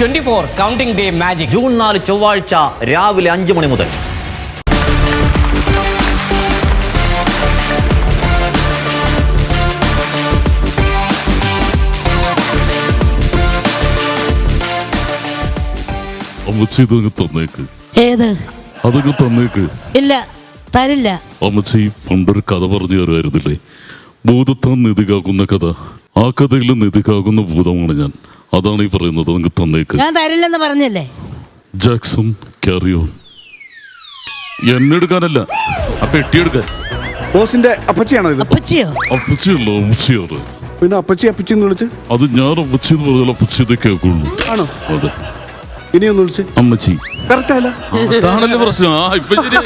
Twenty four counting day magic. June നാല് ചൊവ്വാഴ്ച രാവിലെ അഞ്ച് മണി മുതൽ. അമ്മച്ചി ഇതങ്ങ് തന്നേക്ക്. ഏത്? അതങ്ങ് തന്നേക്ക്. ഇല്ല തരില്ല. അമ്മച്ചി പണ്ടൊരു കഥ പറഞ്ഞു തരുമായിരുന്നില്ലേ? ഭൂതത്താൻ നിധികാകുന്ന കഥ. ആ കഥയിൽ നിധികാകുന്ന ഭൂതമാണ് ഞാൻ. അതാണ് ഈ പറയുന്നത് നിങ്ങൾക്ക് തന്നേക്ക്. ഞാൻ തരില്ലെന്ന് പറഞ്ഞില്ലേ? ജാക്സൺ ക്യാരിയോ എന്നെടുക്കാനല്ല ആ പെട്ടിയെടുക്കാൻ ബോസിന്റെ അപ്പച്ചിയാണോ ഇത്? അപ്പച്ചിയോ? അപ്പച്ചിയല്ലോ അമ്മച്ചിയാണ് പിന്നെ അപ്പച്ചി അപ്പച്ചി എന്ന് വിളിച്ച്? അത് ഞാൻ അപ്പച്ചി എന്ന് പറഞ്ഞാൽ അപ്പച്ചി ഇത് കേൾക്കുള്ളൂ. ആണോ? അതെ. ഇനിയൊന്ന് വിളിച്ച്. അമ്മച്ചി. കറക്റ്റ് അല്ല അതാണല്ലേ പ്രശ്നം. ആ ഇപ്പൊ ശരി.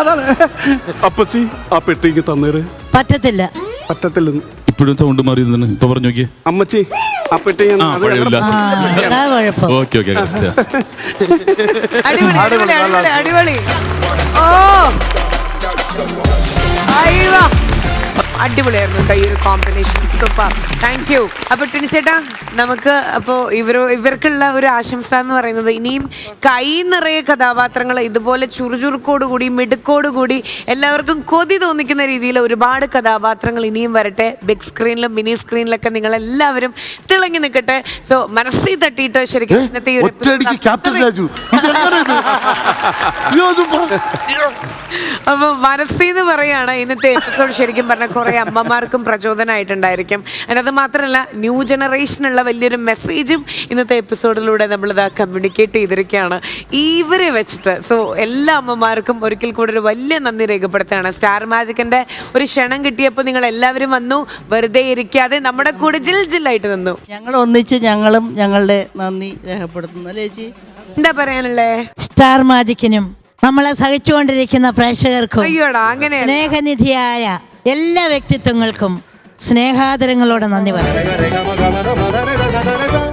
അതാണ് അപ്പച്ചി ആ പെട്ടിക്ക് തന്നേര്. പറ്റത്തില്ല. പറ്റത്തില്ലെന്ന്. ഇപ്പോഴും സൗണ്ട് മാറി തന്നെ ഇപ്പൊ പറഞ്ഞു നോക്കിയേ. അമ്മച്ചി ആ പെട്ടി ഞാൻ- ആ പഴയ ആ അതാ കുഴപ്പം. ഓക്കെ ഓക്കെ അടിപൊളി അടിപൊളി അടിപൊളി. അടിപൊളി ഓ. അടിപൊളിയായിരുന്നു കേട്ടോ ഈ ഒരു കോമ്പിനേഷൻ സൂപ്പർ താങ്ക് യു അപ്പൊ ടിനിച്ചേട്ടാ നമുക്ക് അപ്പോ ഇവർ ഇവർക്കുള്ള ഒരു ആശംസ എന്ന് പറയുന്നത് ഇനിയും കൈ നിറയെ കഥാപാത്രങ്ങൾ ഇതുപോലെ ചുറുചുറുക്കോടുകൂടി മിടുക്കോടുകൂടി എല്ലാവർക്കും കൊതി തോന്നിക്കുന്ന രീതിയിൽ ഒരുപാട് കഥാപാത്രങ്ങൾ ഇനിയും വരട്ടെ. ബിഗ് സ്ക്രീനിലും മിനി സ്ക്രീനിലൊക്കെ നിങ്ങൾ എല്ലാവരും തിളങ്ങി നിൽക്കട്ടെ. സോ മനസ്സിൽ തട്ടിയിട്ട് ശരിക്കും ഇന്നത്തെ ഈ ഒരു ഒറ്റയടിക്ക് ക്യാപ്റ്റൻ രാജു. അപ്പൊ മനസ്സിന്ന് പറയാണ് ഇന്നത്തെ എപ്പിസോഡ് ശരിക്കും പറഞ്ഞ കുറെ അമ്മമാർക്കും പ്രചോദനമായിട്ടുണ്ടായിരിക്കും അതിന് അത് മാത്രമല്ല ന്യൂ ജനറേഷനുള്ള വലിയൊരു മെസ്സേജും ഇന്നത്തെ എപ്പിസോഡിലൂടെ നമ്മളിത് കമ്മ്യൂണിക്കേറ്റ് ചെയ്തിരിക്കുകയാണ്. ഇവരെ വെച്ചിട്ട് സോ എല്ലാ അമ്മമാർക്കും ഒരിക്കൽ കൂടെ ഒരു വലിയ നന്ദി രേഖപ്പെടുത്തുകയാണ്. സ്റ്റാർ മാജിക്കിന്റെ ഒരു ക്ഷണം കിട്ടിയപ്പോൾ നിങ്ങൾ എല്ലാവരും വന്നു വെറുതെ ഇരിക്കാതെ നമ്മുടെ കൂടെ ജിൽ ജില്ലായിട്ട് നിന്നു. ഞങ്ങൾ ഒന്നിച്ച് ഞങ്ങളും ഞങ്ങളുടെ നന്ദി രേഖപ്പെടുത്തുന്നു അല്ലേ ചേച്ചി? എന്താ പറയാനുള്ളേ? സ്റ്റാർ മാജിക്കിനും നമ്മളെ സഹിച്ചുകൊണ്ടിരിക്കുന്ന പ്രേക്ഷകർക്കും അയ്യോടാ അങ്ങനെ സ്നേഹനിധിയായ എല്ലാ വ്യക്തിത്വങ്ങൾക്കും സ്നേഹാദരങ്ങളോടെ നന്ദി പറയാം